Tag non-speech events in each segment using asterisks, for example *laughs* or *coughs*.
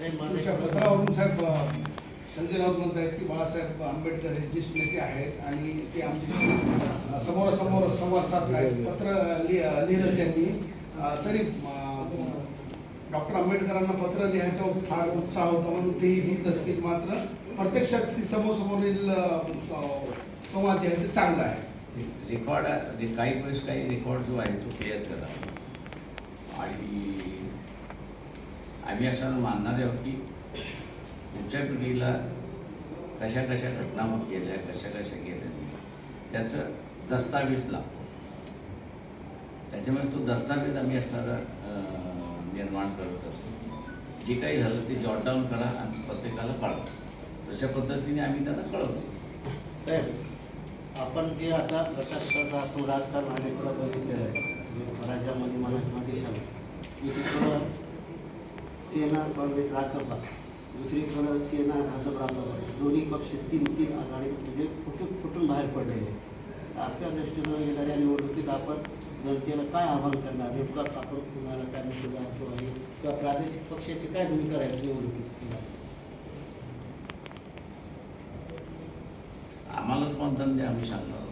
तुमच्या पत्रावरून साहेब संजय राऊत म्हणत आहेत की बाळासाहेब आंबेडकर हे ज्येष्ठ नेते आहेत आणि ते आमच्याशी अ, समोरासमोर संवाद साधत आहेत. पत्र लिहिलं त्यांनी. तरी डॉक्टर आंबेडकरांना पत्र लिहायचा फार उत्साह होता म्हणून तेही लिहित असतील मात्र प्रत्यक्षात ती समोरसमोरील संवाद जे आहे ते चांगला आहे रेकॉर्ड जे काही वेळेस काही रेकॉर्ड जो आहे तो क्लिअर करा आणि आम्ही असं मानणार आहोत की पुढच्या पिढीला कशा कशा घटना होत गेल्या कशा कशा गेल्या त्याचं दस्तावेज लागतो. त्याच्यामुळे तो दस्तावेज आम्ही असणारा निर्माण करत असतो. जे काही झालं ते जॉट डाऊन करा आणि प्रत्येकाला कळवा तशा पद्धतीने आम्ही त्यांना कळवतो. साहेब आपण जे आता गटागटाचं आपण राजकारण आणि बघितलेलं आहे. म्हणजे राज्यामध्ये म्हणा किंवा देशामध्ये सेना काँग्रेस राष्ट्रपा दुसरीकडं सेना भाजप राष्ट्रपा दोन्ही पक्ष तीन तीन आघाडी म्हणजे फुटून फुटून बाहेर पडलेले आपल्या दृष्टीनं येणाऱ्या निवडणुकीत आपण जनतेला काय आव्हान करणार? नेमकाच आपण कुणाला काय सुद्धा किंवा हे किंवा प्रादेशिक पक्षाची काय भूमिका राहील निवडणुकीत आम्हालाच मतदान द्या आम्ही सांगणार *laughs* आहोत.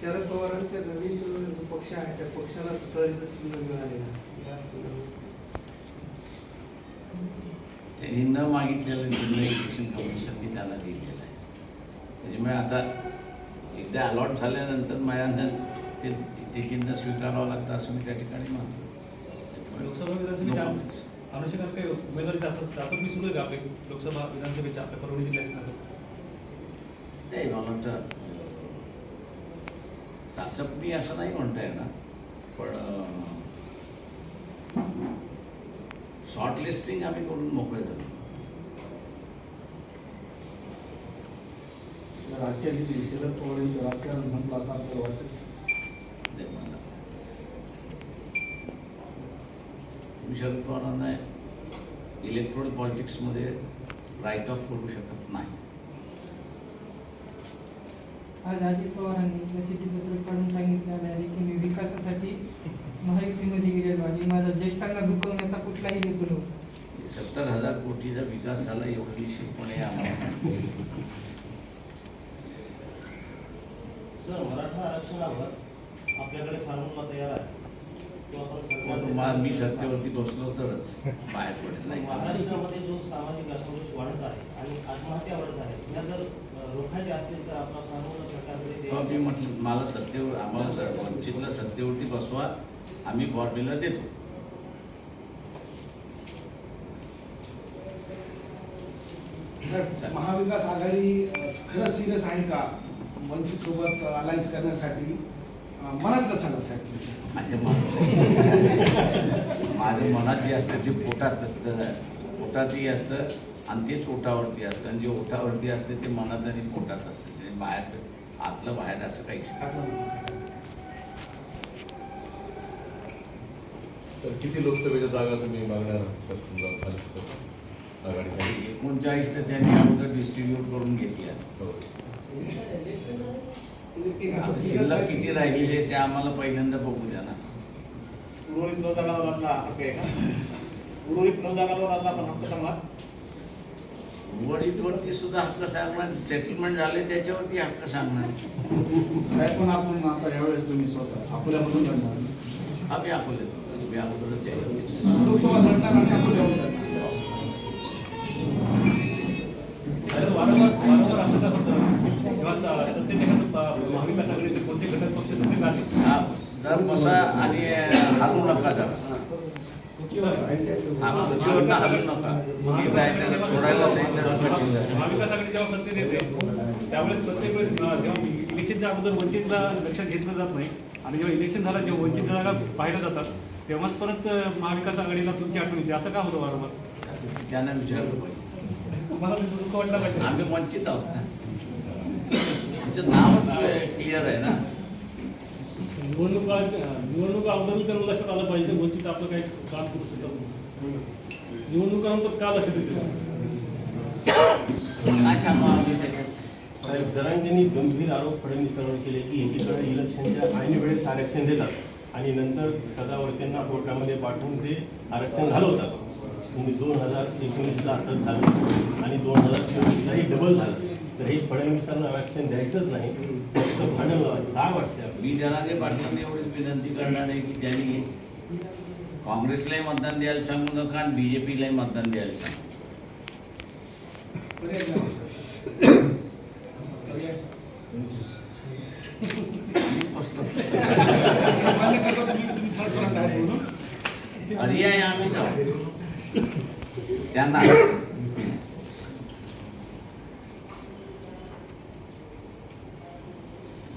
शरद पवारांच्या नवीन जो पक्ष आहे त्या पक्षाला तुतारीचं चिन्ह मिळालेलं त्यांनी न मागितलेलं निर्णय इलेक्शन कमिशनने त्यांना दिलेला आहे. त्याच्यामुळे आता एकदा अलॉट झाल्यानंतर माझ्या ते ते चिन्ह स्वीकारावं लागतं असं मी त्या ठिकाणी मानतो लोकसभा विधानसभेच्या. अनुषंगाने काही उमेदवारी चाचप चाचपणी सुरू आहे का आपली? लोकसभा विधानसभेच्या आपल्या परभणी जिल्ह्यात नाही मला वाटतं चाचपणी असं नाही म्हणता येणार पण शॉर्ट लिस्टिंग आम्ही करून मोकळे झालो. दिवशी शरद पवार यांचं राजकारण संपलं असं आपल्याला वाटतं. तुम्ही शरद पवारांना इलेक्ट्रॉनिक पॉलिटिक्समध्ये राईट ऑफ करू शकत नाही. आज अजित पवारांनी प्रसिद्धीपत्रक काढून सांगितलेलं आहे की मी विकासासाठी महायुतीमध्ये गेलेलो आणि माझा ज्येष्ठांना दुखवण्याचा कुठलाही हेतू नव्हता. सत्तर हजार कोटीचा विकास झाला एवढं निश्चितपणे आम्हाला. सर मराठा आरक्षणावर आपल्याकडे फार्मूला तयार आहे. मी सत्तेवरती बसलो तरच बाहेर पडेल नाही? महाराष्ट्रामध्ये जो सामाजिक असंतोष वाढत आहे आणि आत्महत्या वाढत आहे या जर रोखायचे असतील तर आपला तेव्हा मी. म्हटलं मला सत्तेवर आम्हाला सर वंचितला सत्तेवरती बसवा आम्ही फॉर्म्युला देतो महाविकास आघाडी खरं सिरियस आहे का वंचित सोबत अलायन्स करण्यासाठी मनातलं सांगा साहेब. माझ्या मनात माझ्या मनात जे असतं ते पोटात पोटातही असतं आणि तेच ओठावरती असतं आणि जे ओठावरती असते ते मनात आणि पोटात असतं ते बाहेर आतलं बाहेर असं काहीच नाही. सर किती लोकसभेच्या जागा तुम्ही मागणार आहात सर समजा झालीच तर? एकोणचाळीस तर त्यांनी अगोदर डिस्ट्रीब्यूट करून घेतली आहे. हो. आता शिल्लक किती राहिलेले आहे ते आम्हाला पहिल्यांदा बघू द्या ना. उर्वरित नऊ आहे का? उर्वरित नऊ जागांवर आता आपण हक्क वडीलवरती सुद्धा हक्क सांगणार सेटलमेंट झाले त्याच्यावरती हक्क सांगणार. साहेब पण आपण आता यावेळेस तुम्ही स्वतः अकोल्यामधून लढणार आम्ही अकोले मी अगोदर त्याच्यावरती चौथवा लढणार आणि खुर्चीवरनं हलू नका सोडायला. महाविकास आघाडी जेव्हा सत्तेत येते त्यावेळेस प्रत्येक वेळेस जेव्हा इलेक्शनच्या अगोदर वंचितला लक्षात घेतलं जात नाही आणि जेव्हा इलेक्शन झालं जेव्हा वंचित जागा पाहिल्या जातात तेव्हाच परत महाविकास आघाडीला तुमची आठवण येते. असं का होतं वारंवार? त्यांना विचारलं पाहिजे. मला ते दुःख वाटलं पाहिजे आम्ही वंचित आहोत ना. नावच क्लिअर आहे ना. निवडणुका निवडणुका अगोदर त्यांना लक्षात आलं पाहिजे वंचित आपलं काही काम करू निवडणुकानंतर का आम्ही त्याच्यात? साहेब जरांगेंनी गंभीर आरोप फडणवीसांवर केले की एकीकडे इलेक्शनच्या ऐन वेळेस आरक्षण देतात आणि नंतर सदावर्तींना कोर्टामध्ये पाठवून ते आरक्षण घालवतात. म्हणजे दोन हजार एकोणीसला असं झालं आणि दोन हजार चोवीसलाही डबल झालं. तर हे फडणवीसांना आरक्षण द्यायचंच नाही भांडण लावायचं. काय वाटतं? मी जनाने पाटलांना एवढीच विनंती करणार आहे की त्यांनी काँग्रेसलाही मतदान द्यायला सांगू नका आणि बी जे पीलाही मतदान द्यायला सांगू पर्याय नाही, सर. पर्याय. मान्य करतो तुम्ही तुम्ही थर्ड पर्यंत आहे म्हणून पर्याय आम्हीच आहोत त्यांना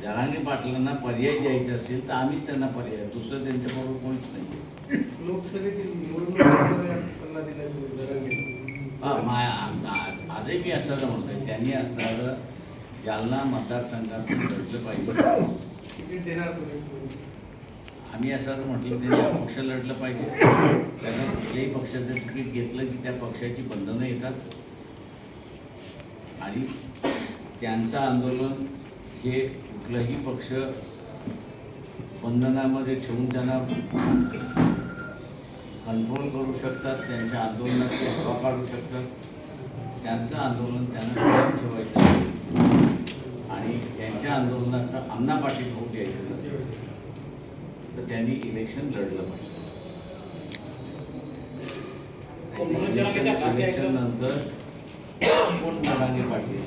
जरांगे पाटलांना पर्याय द्यायचा असेल तर आम्हीच त्यांना पर्याय दुसरं त्यांच्याबरोबर कोणीच नाही लोकसभेची निवडणूक आजही मी असं म्हणतोय त्यांनी असणारं जालना मतदारसंघात लढलं पाहिजे. आम्ही असं म्हटलं त्यांनी अपक्ष लढलं पाहिजे. त्यांना कुठल्याही पक्षाचं तिकीट घेतलं की त्या पक्षाची बंधनं येतात. आणि त्यांचं आंदोलन हे कुठलाही पक्ष बंधनामध्ये ठेवून त्यांना कंट्रोल करू शकतात त्यांच्या आंदोलनात ते हवा काढू शकतात. त्यांचं आंदोलन त्यांना ठेवायचं. आणि त्यांच्या आंदोलनाचा आमनापाठी होऊ द्यायचं नसेल तर त्यांनी इलेक्शन लढलं पाहिजे. इलेक्शन नंतर कोण जरांगे पाटील?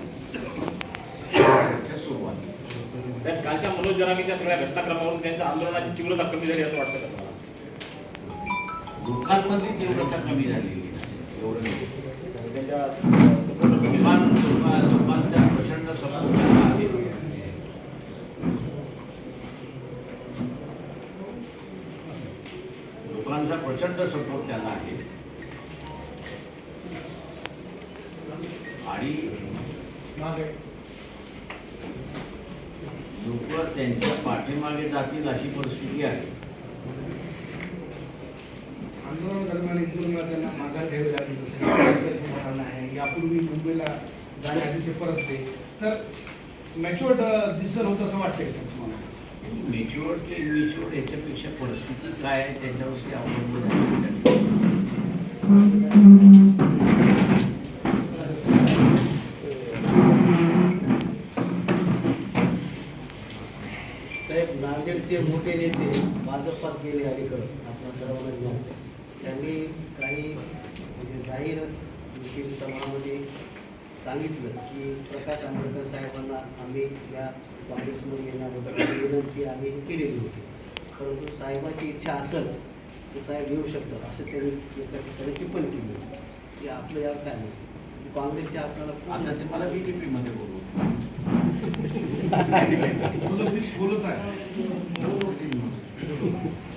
*coughs* सुरुवात त्या कालच्या मनोज जरांगेच्या सगळ्या घटनाक्रमावरून त्यांच्या आंदोलनाची तीव्रता कमी झाली असं वाटतं का लोकांमध्ये तीव्रता कमी एवढं नाही. त्यांच्या सपोर्ट कमी झाली. लोकांचा प्रचंड सपोर्ट आहे. लोकांचा प्रचंड सपोर्ट त्यांना आहे. आणि लोक त्यांच्या पाठीमागे जातील अशी परिस्थिती आहे. आंदोलनादरम्यान इंदूरला त्यांना माघार घ्यावी लागली जसं की उदाहरण आहे यापूर्वी मुंबईला जाण्याआधी ते परतले तर मॅच्युअर्ड डिसिजन होतं असं वाटतंय सर तुम्हाला? मेच्युअर की इनमेच्युअर याच्यापेक्षा परिस्थिती काय आहे त्याच्यावरती अवलंबून आहे. मोठे नेते भाजपात गेले अलीकडं आपल्या सर्वांना त्यांनी काही म्हणजे जाहीरच सभामध्ये सांगितलं की प्रकाश आंबेडकर साहेबांना आम्ही या काँग्रेसमध्ये येण्याबद्दल विनंती आम्ही केलेली होती. परंतु साहेबाची इच्छा असेल तर साहेब येऊ शकतात असं त्यांनी एका ठिकाणी टिप्पणी केली होती. की आपलं या काय नाही. काँग्रेसच्या आपल्याला आता मला बी टी पीमध्ये बोलू *laughs* বলো তাই *laughs*